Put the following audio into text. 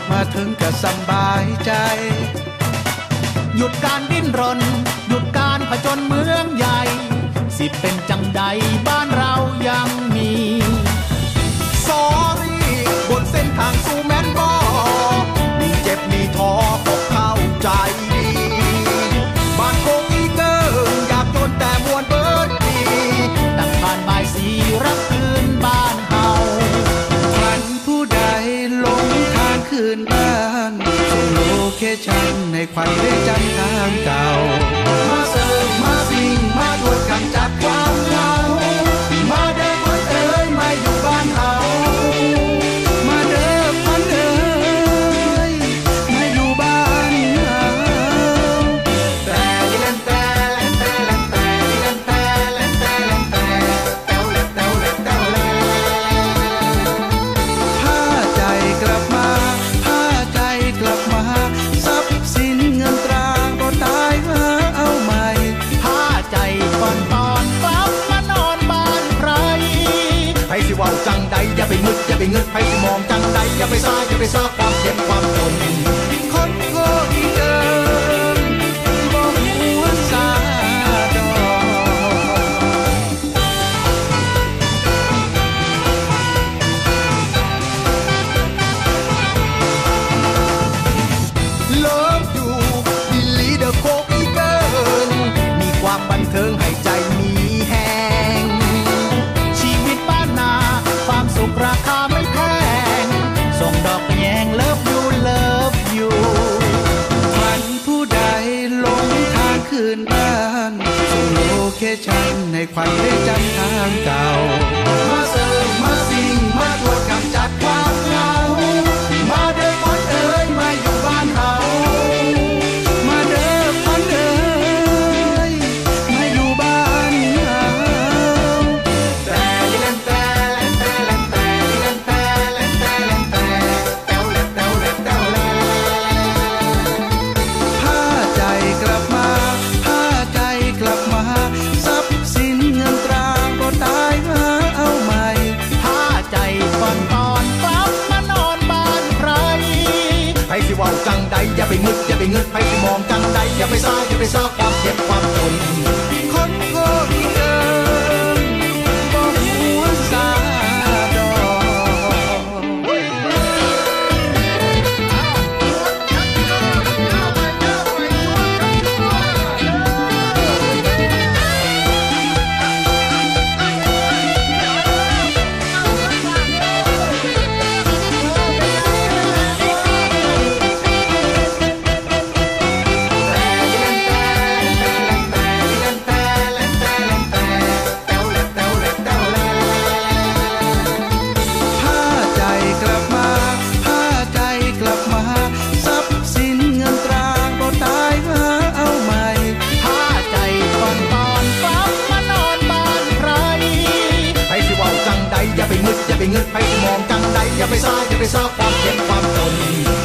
ดมาถึงก็สบายใจ หยุดการดิ้นรน หยุดการผจญเมืองใหญ่ สิเป็นจังใดบ้า เคชันในควันเรื่องจำทางเก่า มาเสิร์ฟมาสิ่งมาตรวจกำจัดความเหงา เงินไปมองจังใดอย่าไปซ่าอย่าไปซ่าความเจ็บความจน ให้ควันได้จำทางเก่า อย่าไปซ่าอย่าไปซ่าความเจ็บความจน เงินไปมองจังใดอย่าไปซ่าอย่าไปซ่าความเข็มความจน